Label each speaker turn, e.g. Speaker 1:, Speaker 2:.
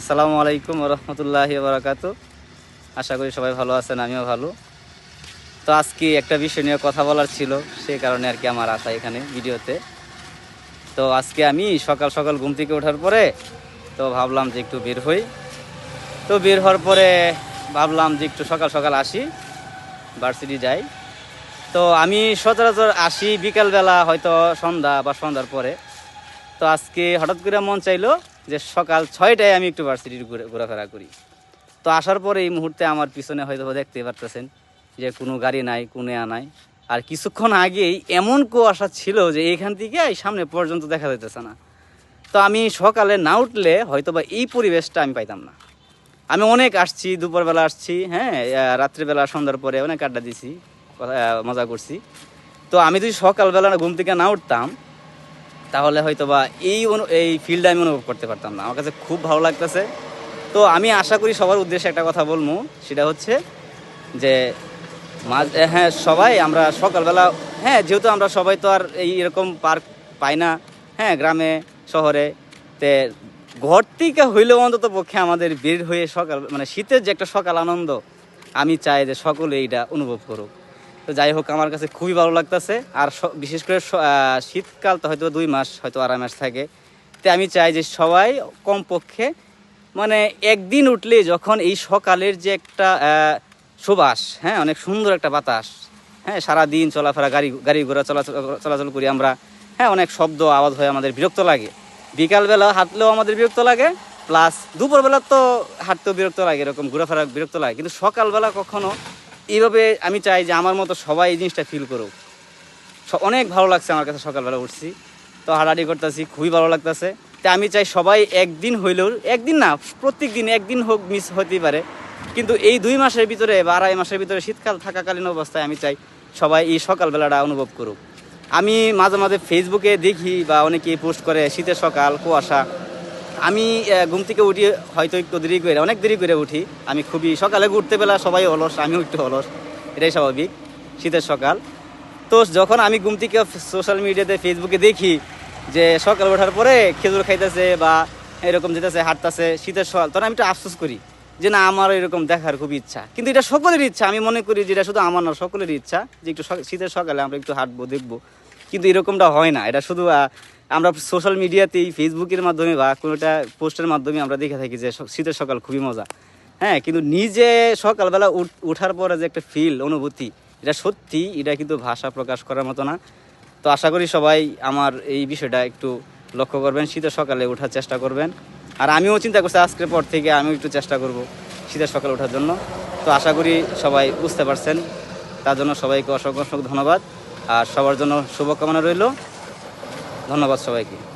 Speaker 1: আসসালামু আলাইকুম রহমতুল্লাহি বারাকাত আশা করি সবাই ভালো আছেন, আমিও ভালো। তো আজকে একটা বিষয় নিয়ে কথা বলার ছিল সেই কারণে আর কি আমার আসা এখানে ভিডিওতে। তো আজকে আমি সকাল সকাল ঘুম থেকে ওঠার পরে তো ভাবলাম যে একটু বের হই। তো বের হওয়ার পরে ভাবলাম যে একটু সকাল সকাল আসি, ভার্সিটি যাই। তো আমি সচরাচর আসি বিকালবেলা, হয়তো সন্ধ্যা বা সন্ধ্যার পরে। তো আজকে হঠাৎ করে মন চাইলো যে সকাল ছয়টায় আমি একটু ভার্সিটির ঘুরে ঘোরাফেরা করি। তো আসার পরে এই মুহূর্তে আমার পিছনে হয়তো দেখতে পারতেছেন যে কোনো গাড়ি নাই, কোনো নাই। আর কিছুক্ষণ আগেই এমন কুয়াশা ছিল যে এখান থেকে এই সামনে পর্যন্ত দেখা যেতেছে না। তো আমি সকালে না উঠলে হয়তো বা এই পরিবেশটা আমি পাইতাম না। আমি অনেক আসছি, দুপুরবেলা আসছি হ্যাঁ রাত্রিবেলা, সন্ধ্যার পরে অনেক আড্ডা দিছি মজা করছি। তো আমি যদি সকালবেলা ঘুম থেকে না উঠতাম তাহলে হয়তো বা এই এই ফিল্ডে আমি অনুভব করতে পারতাম না। আমার কাছে খুব ভালো লাগতেছে। তো আমি আশা করি সবার উদ্দেশ্যে একটা কথা বলব। সেটা হচ্ছে যে মাঝ হ্যাঁ সবাই আমরা সকালবেলা হ্যাঁ যেহেতু আমরা সবাই তো আর এই এরকম পার্ক পাই না হ্যাঁ গ্রামে, শহরে, তে ঘর থেকে হইলেও অন্তত পক্ষে আমাদের বের হয়ে সকাল মানে শীতের যে একটা সকাল আনন্দ, আমি চাই যে সকলে এইটা অনুভব করুক। তো যাই হোক, আমার কাছে খুবই ভালো লাগতেছে। আর বিশেষ করে শীতকাল তো হয়তো দুই মাস, হয়তো আড়াই মাস থাকে। তো আমি চাই যে সবাই কমপক্ষে মানে একদিন উঠলে যখন এই সকালের যে একটা সুবাস হ্যাঁ অনেক সুন্দর একটা বাতাস হ্যাঁ সারা দিন চলাফেরা, গাড়ি গাড়ি ঘোড়া চলাচল চলাচল করি আমরা হ্যাঁ অনেক শব্দ, আওয়াজ হয়ে, আমাদের বিরক্ত লাগে। বিকালবেলা হাঁটলেও আমাদের বিরক্ত লাগে, প্লাস দুপুরবেলা তো হাঁটতেও বিরক্ত লাগে, এরকম ঘোরাফেরা বিরক্ত লাগে। কিন্তু সকালবেলা কখনো এইভাবে আমি চাই যে আমার মতো সবাই এই জিনিসটা ফিল করুক। অনেক ভালো লাগছে আমার কাছে সকালবেলা উঠছি। তো হাঁটাহাঁটি করতেছি, খুবই ভালো লাগতেছে। তো আমি চাই সবাই একদিন হইলেও, একদিন না প্রত্যেক দিন একদিন হোক মিস হতেই পারে। কিন্তু এই দুই মাসের ভিতরে বা আড়াই মাসের ভিতরে শীতকাল থাকাকালীন অবস্থায় আমি চাই সবাই এই সকালবেলাটা অনুভব করুক। আমি মাঝে মাঝে ফেসবুকে দেখি বা অনেকেই পোস্ট করে, শীতের সকাল, কুয়াশা। আমি ঘুম থেকে উঠি হয়তো একটু দেরি করে, অনেক দেরি করে উঠি। আমি খুবই, সকালে উঠতে বেলা সবাই অলস, আমিও একটু অলস, এটাই স্বাভাবিক, শীতের সকাল। তো যখন আমি ঘুম থেকে সোশ্যাল মিডিয়াতে, ফেসবুকে দেখি যে সকাল ওঠার পরে খেজুর খাইতেছে বা এরকম যেতেছে, হাঁটতেছে, শীতের সকাল, তখন আমি একটু আফসোস করি যে না আমার এরকম দেখার খুব ইচ্ছা। কিন্তু এটা সকলের ইচ্ছা, আমি মনে করি যে এটা শুধু আমার না সকলের ইচ্ছা যে একটু শীতের সকালে আমরা একটু হাঁটবো, দেখব। কিন্তু এরকমটা হয় না। এটা শুধু আমরা সোশ্যাল মিডিয়াতেই ফেসবুকের মাধ্যমে বা কোনোটা পোস্টের মাধ্যমে আমরা দেখে থাকি যে শীতের সকাল খুবই মজা। হ্যাঁ কিন্তু নিজে সকালবেলা উঠ- উঠার পরে যে একটা ফিল অনুভূতি, এটা সত্যি, এটা কিন্তু ভাষা প্রকাশ করার মতো না। তো আশা করি সবাই আমার এই বিষয়টা একটু লক্ষ্য করবেন, শীতের সকালে ওঠার চেষ্টা করবেন। আর আমিও চিন্তা করছি আজকের পর থেকে আমিও একটু চেষ্টা করব শীতের সকালে ওঠার জন্য। তো আশা করি সবাই বুঝতে পারছেন। তার জন্য সবাইকে অসংখ্য অসংখ্য ধন্যবাদ। আর সবার জন্য শুভকামনা রইল। ধন্যবাদ সবাইকে।